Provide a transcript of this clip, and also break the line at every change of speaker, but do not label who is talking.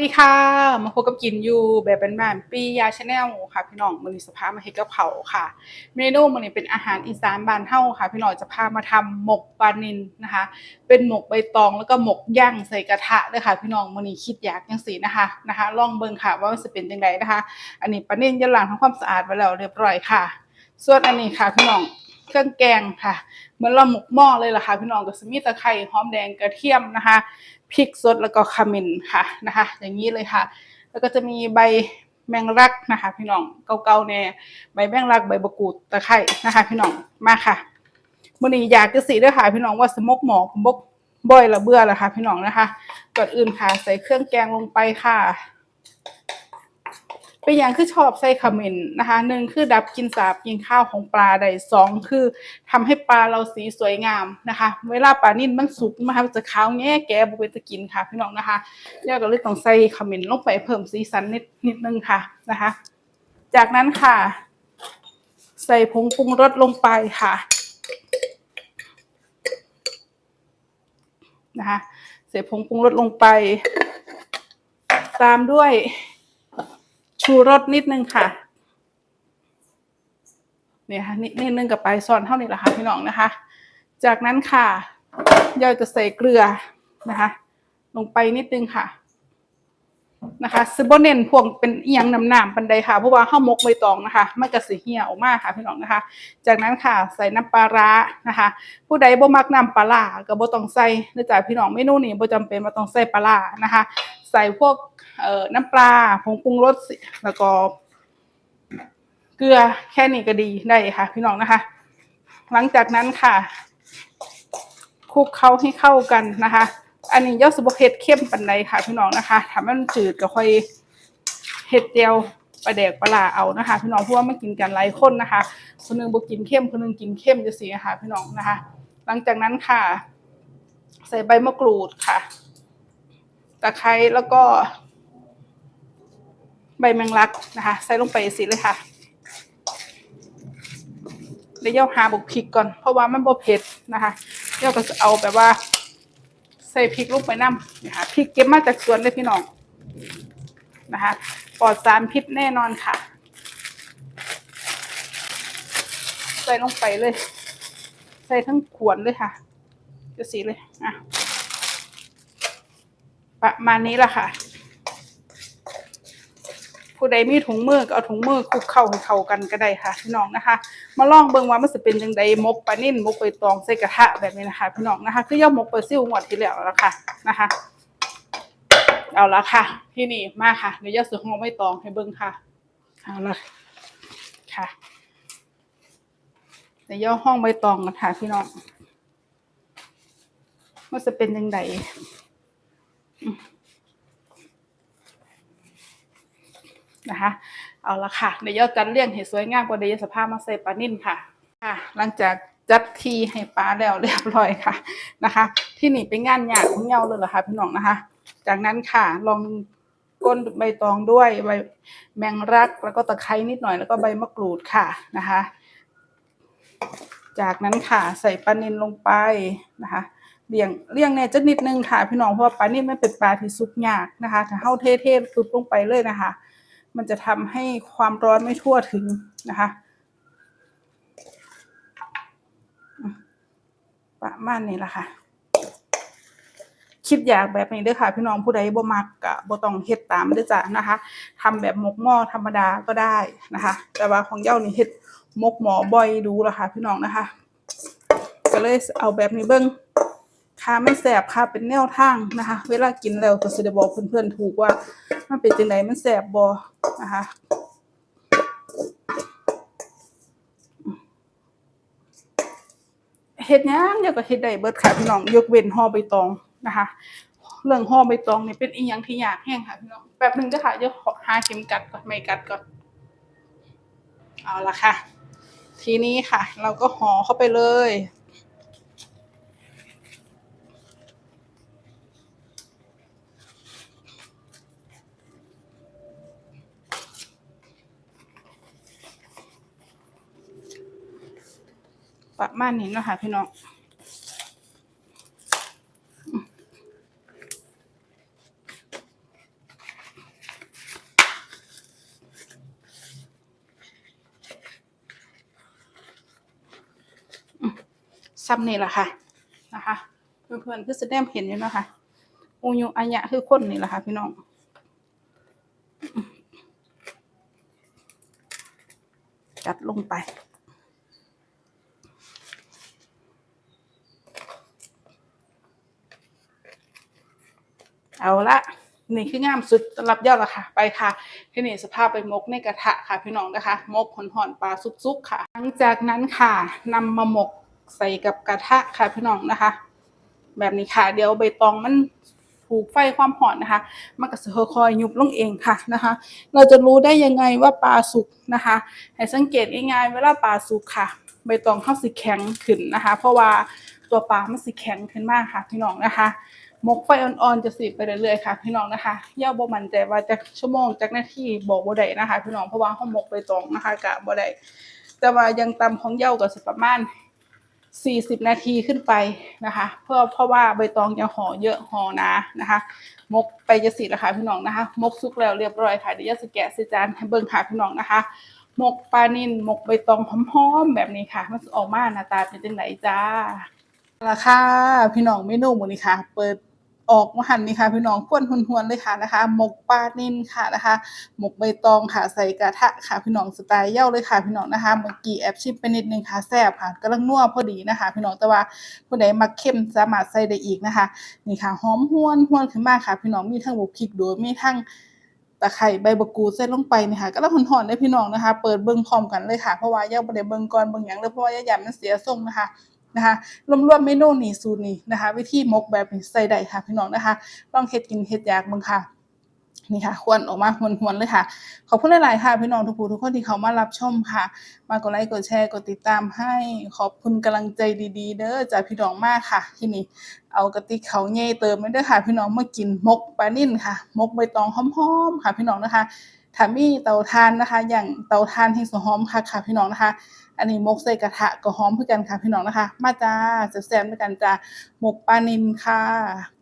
ดีค่ะ มาพบกับกินอยู่แบบเป็นแบบปียาชาแนลค่ะ พี่น้องมือนี้สภาพมาเฮ็ดกับเขาค่ะ เมนูมือนี้เป็นอาหารอีสานบ้านเฮาค่ะ พี่น้องจะพามาทำหมกปลานิลนะคะ เป็นหมกใบตองแล้วก็หมกย่างใส่กระทะเลยค่ะ พี่น้องมือนี้คิดอยากจังสีนะคะนะคะ ลองเบิ่งค่ะว่ามันจะเป็นยังไงนะคะ อันนี้ปลานิลยันหลังทำความสะอาดไว้แล้วเรียบร้อยค่ะ ส่วนอันนี้ค่ะพี่น้องเครื่องแกงค่ะ เหมือนเราหมกหม้อเลยล่ะค่ะ พี่น้องก็จะมีตะไคร้หอมแดงกระเทียมนะคะ พริกสดแล้วก็ขมิ้นค่ะนะคะ อย่างนี้เลยค่ะ แล้วก็จะมีใบแมงลักนะคะ พี่น้องเก่าๆแน่ใบแมงลักใบบะกูดตะไคร่นะคะ พี่น้องมาค่ะมื่อนี้อยากจะสีด้วยค่ะ พี่น้องว่าสมกหมอผมบกบ่อยละเบื่อละค่ะ พี่น้องนะคะก่อนอื่นค่ะ ใส่เครื่องแกงลงไปค่ะ เป็นอย่างคือชอบใส่ขมิ้นนะคะหนึ่งคือดับกลินสาบกินข้าวของปลาได้สองคือทำให้ปลาเราสีสวยงามนะคะ เวลาปลานิ่มมันสุกนะคะจะขาวแง่แก่บุเป็นตะกินค่ะพี่น้องนะคะย่าก็เลยต้องใส่ขมิ้นลงไปเพิ่มสีสันนิดนิดนึงค่ะนะคะ จากนั้นค่ะ ใส่ผงปรุงรสลงไปค่ะนะคะใส่ผงปรุงรสลงไป ตามด้วย ชูรสนิดนึงค่ะ เนี่ยค่ะนิดนึงกับไปซอนเท่านี้แหละค่ะพี่น้องนะคะ จากนั้นค่ะยายจะใส่เกลือนะคะ ลงไปนิดนึงค่ะ นะคะซึบเน้นพวกเป็นเอียงน้ำหนามปันใดค่ะ เพราะว่าข้าวมกใบตองนะคะมันจะสีเหี่ยวมากค่ะพี่น้องนะคะ จากนั้นค่ะใส่น้ำปลาร้านะคะ ผู้ใดบ่มักน้ำปลาร้าก็บ่ต้องใส่เนื่องจากพี่น้องเมนูนี้บ่จำเป็นว่าต้องใส่ปลาร้านะคะ ใส่พวกเอ่อน้ำปลาผงปรุงรสแล้วก็ เกลือแค่นี้ก็ดีได้ค่ะ พี่น้องนะคะ หลังจากนั้นค่ะคลุกเคล้าให้เข้ากันนะคะ อันนี้ยอดสุบเฮ็ดเข้มปันใดค่ะพี่น้องนะคะทำให้มันจืดก็ค่อยเฮ็ดเจียวปลาแดกปลาลาเอานะคะ พี่น้องเพราะว่าไม่กินกันหลายคนนะคะ คนหนึงบ่กินเข้มคนหนึงกินเข้มจะเสียค่ะพี่น้องนะคะ หลังจากนั้นค่ะ ใส่ใบมะกรูดค่ะตะไคร้แล้วก็ ใบแมงลักนะคะ ใส่ลงไปสิเลยค่ะเดี๋ยวย่าหาบุกพริกก่อน เพราะว่ามันบ่เผ็ดนะคะย่าก็จะเอาแบบว่า ใส่พริกลงไปน้ำนะคะพริกเก็บมาจากสวนเลยพี่น้องนะคะปลอดสารพิษแน่นอนค่ะ ใส่ลงไปเลย ใส่ทั้งขวนเลยค่ะ จะสีเลยอะประมาณนี้แหละค่ะ ผู้ใดมีถุงมือก็เอาถุงมือคลุกเข้าให้เข้ากันก็ได้ค่ะพี่น้องนะคะ มาลองเบิ่งว่ามันจะเป็นจังไดมกปลานิ่นมกใบตองใส่กระทะแบบนี้นะคะ พี่น้องนะคะคือย่อมกปซิ่วงวดที่แล้วแล้วค่ะนะคะ เอาละค่ะ ที่นี่มาค่ะเดี๋ยวย่อสือห้องใบตองให้เบิ่งค่ะเอาละค่ะเดี๋ยวย่อห้องใบตองกันค่ะพี่น้องมันจะเป็นยังไง นะคะเอาละค่ะเดี๋ยวจัดเรียงให้สวยงามกว่าเดี๋ยวสภาพมาใส่ปลานิ่นค่ะค่ะ หลังจากจัดทีให้ปลาแล้วเรียบร้อยค่ะนะคะ ที่นี่เป็นงานหยาดของเงาเลยเหรอคะพี่น้องนะคะ จากนั้นค่ะลองก้นใบตองด้วยใบแมงรักแล้วก็ตะไคร้นิดหน่อยแล้วก็ใบมะกรูดค่ะนะคะ จากนั้นค่ะใส่ปลานิลลงไปนะคะเลี้ยงเลี้ยงเนี่ยจะนิดนึงค่ะพี่น้องเพราะว่าปลานิ่มมันเป็นปลาที่ซุกยากนะคะ ถ้าเข้าเทๆซุปลงไปเลยนะคะ มันจะทำให้ความร้อนไม่ทั่วถึงนะคะประมาณนี้แหละค่ะ คิดอยากแบบนี้เด้อค่ะ พี่น้องผู้ใดบ่มักกะบ่ต้องเฮ็ดตามด้อจ้ะนะคะทำแบบหมกหม้อธรรมดาก็ได้นะคะ แต่ว่าของเย้านี่เฮ็ดหมกหมอบ่อยดูและค่ะ พี่น้องนะคะ ก็เลยเอาแบบนี้เบิ่งค่ะมันแสบค่ะเป็นแนวทางนะคะ เวลากินแล้วก็สิได้บอกเพื่อนๆถูกว่ามันเป็นจังไดมันแสบบ่ นะคะเฮ็ดหยังเดียวก็เฮ็ดได้เบิร์ดค่ะพี่น้องยกเว้นห่อใบตองนะคะ เรื่องห่อใบตองนี่เป็นอีหยังที่ยากแฮงค่ะพี่น้องแป๊บนึงเด้อค่ะเดี๋ยวขอหาเข็มกัดก่อนไม่กัดก่อนเอาละค่ะ ทีนี้ค่ะ เราก็ห่อเข้าไปเลย ประมาณนี้นะคะพี่น้องซ้เนี่ยแหละค่ะนะคะ เพื่อนๆคือแสดงเห็นอยู่นะคะอุยุอัญะคือคนนี่แหละค่ะพี่น้องจัดลงไป เอาละนี่คืองามสุดสำหรับยอดละค่ะ ไปค่ะที่นี่สภาพไปมกในกระทะค่ะพี่น้องนะคะ มกหอนๆปลาซุกๆค่ะ หลังจากนั้นค่ะนำมาหมกใส่กับกระทะค่ะพี่น้องนะคะ แบบนี้ค่ะ เดี๋ยวใบตองมันถูกไฟความหอนนะคะมันก็จะค่อยๆยุบลงเองค่ะนะคะ เราจะรู้ได้ยังไงว่าปลาสุกนะคะให้สังเกตง่ายๆเวลาปลาสุกค่ะ ใบตองเข้าสีแข็งขึ้นนะคะ เพราะว่าตัวปลามันสีแข็งขึ้นมากค่ะพี่น้องนะคะ มกไฟอ่อนๆจะสีไปเรื่อยๆค่ะพี่น้องนะคะอย่าบ่มันใจว่าจะชั่วโมงจากนาทีบอกบ่ได้นะคะ พี่น้องเพราะว่าเฮาหมกใบตองนะคะกะบ่ได้แต่ว่ายังตำของเย้าก็สิประมาณ40 นาทีขึ้นไปนะคะ เพื่อเพราะว่าใบตองยังห่อเยอะห่อนานะคะ มกไปจะสีแล้วค่ะพี่น้องนะคะ มกสุกแล้วเรียบร้อยค่ะเดี๋ยวจะแกะส่จานให้เบิ่งค่ะพี่น้องนะคะหมกปลานินหมกใบตองหอมๆแบบนี้ค่ะ มันออกมาหน้าตาเป็นจังไดจ้าราคาพี่น้องเมนูมื้นี้ค่ะ เปิด ออกมาหันนี่ค่ะพี่น้องควนหวนๆเลยค่ะนะคะหมกปลานินค่ะนะคะหมกใบตองค่ะใส่กระทะค่ะพี่น้องสไตล์เย้าเลยค่ะพี่น้องนะคะเมื่อกี้แอบชิมไปนิดนึงค่ะแซ่บค่ะกำลังนัวพอดีนะคะ พี่น้องแต่ว่าผู้ใดมักเข้มสามารถใส่ได้อีกนะคะนี่ค่ะหอมหวนหวนขึ้นมาค่ะ พี่น้องมีทั้งบุกพริกโดยมีทั้งตะไคร้ใบมะกรูดใส่ลงไปนี่ค่ะก็แล้วหอนๆได้พี่น้องนะคะ เปิดเบิ่งพร้อมกันเลยค่ะเพราะว่าย่าบ่ได้เบิ่งก่อนเบิ่งหยังเลยเพราะว่าย่าย่านมันเสียทรงนะคะ นะคะรวมๆเมนูนี้สูตรนี้นะคะ วิธีมกแบบนี้ใส่ได้ค่ะพี่น้องนะคะลองเฮ็ดกินเฮ็ดอยากเบิ่งค่ะนี่ค่ะควรออกมาหวนๆเลยค่ะ ขอบคุณหลายๆค่ะ พี่น้องทุกผู้ทุกคนที่เขามารับชมค่ะ มากดไลค์กดแชร์กดติดตามให้ขอบคุณกำลังใจดีๆ เด้อจากพี่น้องมากค่ะ ที่นี่เอากระติกเขาเย่เติมไม่ได้ค่ะ พี่น้องมากินมกปลานิ่นค่ะ มกใบตองหอมๆค่ะ พี่น้องนะคะถ้ามีเตาถ่านนะคะ อย่างเตาถ่านที่สหอมค่ะค่ะพี่น้องนะคะ อันนี้มกใส่กระทะก็หอมเพื่อกันค่ะพี่น้องนะคะ มาจ้าแซ่บๆด้วยกันจ้าหมกปลานิลค่ะ